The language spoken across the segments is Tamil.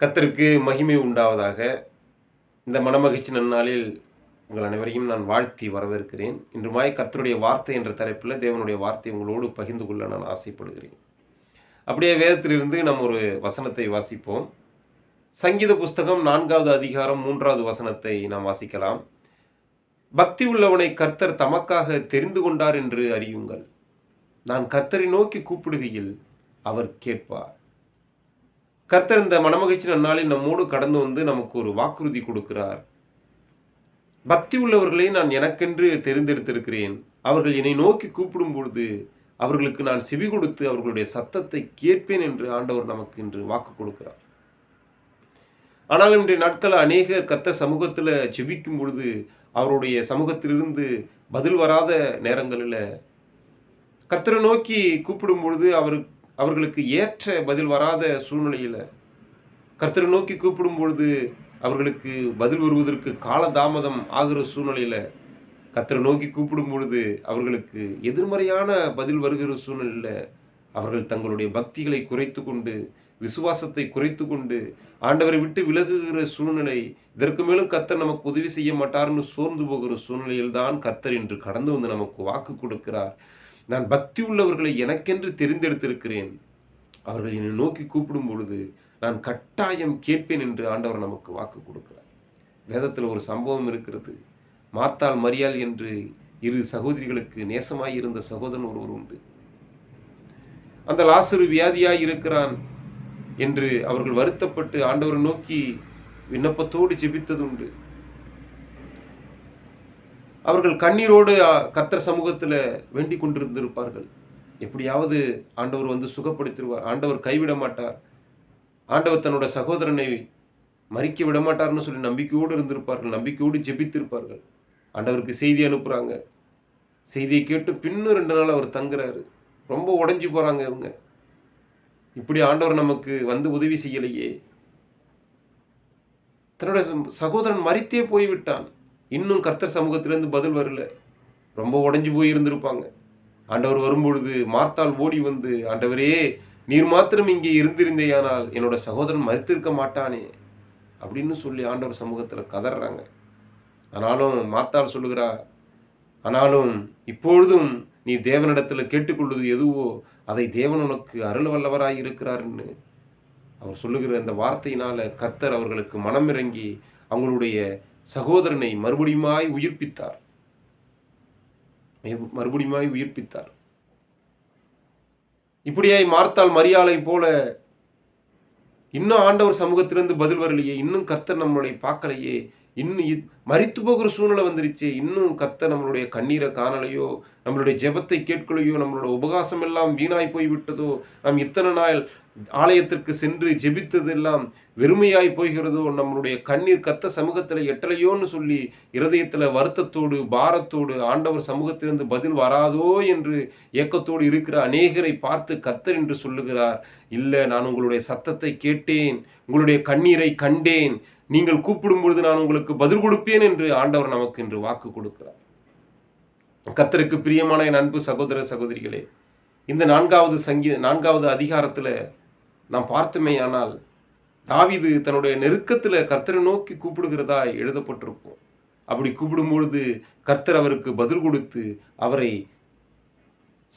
கத்தருக்கு மகிமை உண்டாவதாக. இந்த மனமகிழ்ச்சி நன்னாளில் உங்கள் அனைவரையும் நான் வாழ்த்தி வரவேற்கிறேன். இன்றுமாய் கர்த்தருடைய வார்த்தை என்ற தலைப்பில் தேவனுடைய வார்த்தை உங்களோடு பகிர்ந்து கொள்ள நான் ஆசைப்படுகிறேன். அப்படியே வேதத்திலிருந்து நம்ம ஒரு வசனத்தை வாசிப்போம். சங்கீத புஸ்தகம் நான்காவது அதிகாரம் மூன்றாவது வசனத்தை நாம் வாசிக்கலாம். பக்தி உள்ளவனை கர்த்தர் தமக்காக தெரிந்து கொண்டார் என்று அறியுங்கள். நான் கர்த்தரை நோக்கி கூப்பிடுகையில் அவர் கேட்பார். கர்த்தர் இந்த மனமகிழ்ச்சி நன்னாளில் நம்மோடு கடந்து வந்து நமக்கு ஒரு வாக்குறுதி கொடுக்கிறார். பக்தி உள்ளவர்களை நான் எனக்கென்று தெரிந்தெடுத்திருக்கிறேன். அவர்கள் என்னை நோக்கி கூப்பிடும் பொழுது அவர்களுக்கு நான் செவி கொடுத்து அவர்களுடைய சத்தத்தை கேட்பேன் என்று ஆண்டவர் நமக்கு இன்று வாக்கு கொடுக்கிறார். ஆனால் இன்றைய நாட்கள் அநேக கத்த சமூகத்தில் செபிக்கும் பொழுது அவருடைய சமூகத்திலிருந்து பதில் வராத நேரங்களில் கர்த்தரை நோக்கி கூப்பிடும் பொழுது அவர் அவர்களுக்கு ஏற்ற பதில் வராத சூழ்நிலையில் கர்த்தரை நோக்கி கூப்பிடும் பொழுது அவர்களுக்கு பதில் வருவதற்கு காலதாமதம் ஆகிற சூழ்நிலையில் கர்த்தரை நோக்கி கூப்பிடும் பொழுது அவர்களுக்கு எதிர்மறையான பதில் வருகிற சூழ்நிலையில் அவர்கள் தங்களுடைய பக்திகளை குறைத்து கொண்டு விசுவாசத்தை குறைத்து கொண்டு ஆண்டவரை விட்டு விலகுகிற சூழ்நிலை இதற்கு மேலும் கர்த்தர் நமக்கு உதவி செய்ய மாட்டார்னு சோர்ந்து போகிற சூழ்நிலையில் தான் கர்த்தர் இன்று கடந்து வந்து நமக்கு வாக்கு கொடுக்கிறார். நான் பக்தி உள்ளவர்களை எனக்கென்று தெரிந்தெடுத்திருக்கிறேன். அவர்கள் என்னை நோக்கி கூப்பிடும் பொழுது நான் கட்டாயம் கேட்பேன் என்று ஆண்டவர் நமக்கு வாக்கு கொடுக்கிறார். வேதத்தில் ஒரு சம்பவம் இருக்கிறது. மார்த்தால் மரியாள் என்று இரு சகோதரிகளுக்கு நேசமாய் இருந்த சகோதரன் ஒருவர் உண்டு. அந்த லாசுரு வியாதியாய் இருக்கிறான் என்று அவர்கள் வருத்தப்பட்டு ஆண்டவரை நோக்கி விண்ணப்பத்தோடு ஜெபித்தது உண்டு. அவர்கள் கண்ணீரோடு கர்த்தர் சமூகத்தில் வேண்டிக் கொண்டிருந்திருப்பார்கள். எப்படியாவது ஆண்டவர் வந்து சுகப்படுத்திடுவார் ஆண்டவர் கைவிட மாட்டார். ஆண்டவர் தன்னோட சகோதரனை மறிக்க விட மாட்டார்னு சொல்லி நம்பிக்கையோடு இருந்திருப்பார்கள். நம்பிக்கையோடு ஜெபித்திருப்பார்கள். ஆண்டவருக்கு செய்தி அனுப்புகிறாங்க செய்தியை கேட்டு பின்னும் ரெண்டு நாள் அவர் தங்குறாரு. ரொம்ப உடஞ்சி போகிறாங்க இவங்க. இப்படி ஆண்டவர் நமக்கு வந்து உதவி செய்யலையே. தன்னோட சகோதரன் மறித்தே போய்விட்டான். இன்னும் கர்த்தர் சமூகத்திலேருந்து பதில் வரல. ரொம்ப உடஞ்சி போய் இருந்திருப்பாங்க. ஆண்டவர் வரும்பொழுது மார்த்தால் ஓடி வந்து ஆண்டவரே நீர் மாத்திரம் இங்கே இருந்திருந்தேயானால் என்னோட சகோதரன் மறுத்திருக்க மாட்டானே அப்படின்னு சொல்லி ஆண்டவர் சமூகத்தில் கதறாங்க. ஆனாலும் மார்த்தால் சொல்லுகிறா ஆனாலும் இப்பொழுதும் நீ தேவனிடத்தில் கேட்டுக்கொள்வது எதுவோ அதை தேவன் உனக்கு அருள் வல்லவராய் இருக்கிறார்னு. அவர் சொல்லுகிற அந்த வார்த்தையினால் கர்த்தர் அவர்களுக்கு மனமிறங்கி அவங்களுடைய சகோதரனை மறுபடியுமாய் உயிர்ப்பித்தார். மறுபடியுமாய் உயிர்ப்பித்தார். இப்படியாய் மார்த்தால் மரியாதை போல இன்னும் ஆண்டவர் சமூகத்திலிருந்து பதில் வரலையே இன்னும் கர்த்தர் நம்மளை பார்க்கலையே இன்னும் மறித்து போகிற சூழ்நிலை வந்துருச்சு. இன்னும் கத்த நம்மளுடைய கண்ணீரை காணலையோ நம்மளுடைய ஜெபத்தை கேட்கலையோ நம்மளோட உபகாசம் எல்லாம் வீணாய் போய்விட்டதோ நாம் இத்தனை நாள் ஆலயத்திற்கு சென்று ஜெபித்ததெல்லாம் வெறுமையாய் போகிறதோ நம்மளுடைய கண்ணீர் கத்த சமூகத்தில் எட்டலையோன்னு சொல்லி இருதயத்தில் வருத்தத்தோடு பாரத்தோடு ஆண்டவர் சமூகத்திலிருந்து பதில் வராதோ என்று ஏக்கத்தோடு இருக்கிற அநேகரை பார்த்து கத்தர் என்று சொல்லுகிறார். இல்லை நான் உங்களுடைய சத்தத்தை கேட்டேன் உங்களுடைய கண்ணீரை கண்டேன் நீங்கள் கூப்பிடும் பொழுது நான் உங்களுக்கு பதில் கொடுப்பேன் என்று ஆண்டவர் நமக்கு என்று வாக்கு கொடுக்கிறார். கர்த்தருக்கு பிரியமான என் அன்பு சகோதர சகோதரிகளே இந்த நான்காவது சங்கீத நான்காவது அதிகாரத்தில் நாம் பார்த்துமே ஆனால் தாவிது தன்னுடைய நெருக்கத்தில் கர்த்தரை நோக்கி கூப்பிடுகிறதா எழுதப்பட்டிருக்கும். அப்படி கூப்பிடும்பொழுது கர்த்தர் அவருக்கு பதில் கொடுத்து அவரை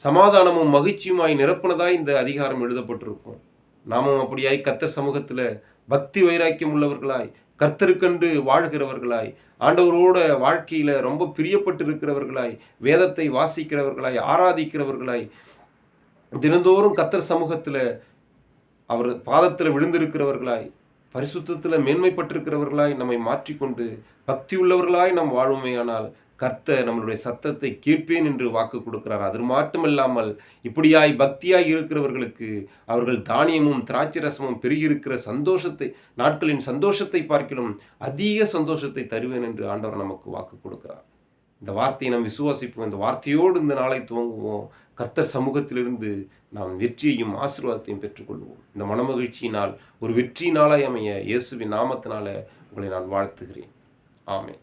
சமாதானமும் மகிழ்ச்சியுமாய் நிரப்பினதாய் இந்த அதிகாரம் எழுதப்பட்டிருக்கும். நாமும் அப்படியாய் கர்த்தர் சமூகத்தில் பக்தி வைராக்கியம் உள்ளவர்களாய் கர்த்தருக்கென்று வாழ்கிறவர்களாய் ஆண்டவரோட வாழ்க்கையில் ரொம்ப பிரியப்பட்டு இருக்கிறவர்களாய் வேதத்தை வாசிக்கிறவர்களாய் ஆராதிக்கிறவர்களாய் தினந்தோறும் கத்தர் சமூகத்தில் அவர் பாதத்தில் விழுந்திருக்கிறவர்களாய் பரிசுத்தத்தில் மேன்மைப்பட்டிருக்கிறவர்களாய் நம்மை மாற்றிக்கொண்டு பக்தி உள்ளவர்களாய் நாம் வாழுமையானால் கர்த்த நம்மளுடைய சத்தத்தை கேட்பேன் என்று வாக்கு கொடுக்கிறார். அது மட்டுமல்லாமல் இப்படியாய் பக்தியாய் இருக்கிறவர்களுக்கு அவர்கள் தானியமும் திராட்சை ரசமும் பெருகியிருக்கிற சந்தோஷத்தை நாட்களின் சந்தோஷத்தை பார்க்கிலும் அதிக சந்தோஷத்தை தருவேன் என்று ஆண்டவர் நமக்கு வாக்கு கொடுக்கிறார். இந்த வார்த்தையை நாம் விசுவாசிப்போம் இந்த வார்த்தையோடு இந்த நாளை துவங்குவோம். கர்த்தர் சமூகத்திலிருந்து நாம் வெற்றியையும் ஆசீர்வாதத்தையும் பெற்றுக்கொள்வோம். இந்த மனமகிழ்ச்சியினால் ஒரு வெற்றி நாளாய் அமைய இயேசுவின் நாமத்தினால உங்களை நான் வாழ்த்துகிறேன். ஆமே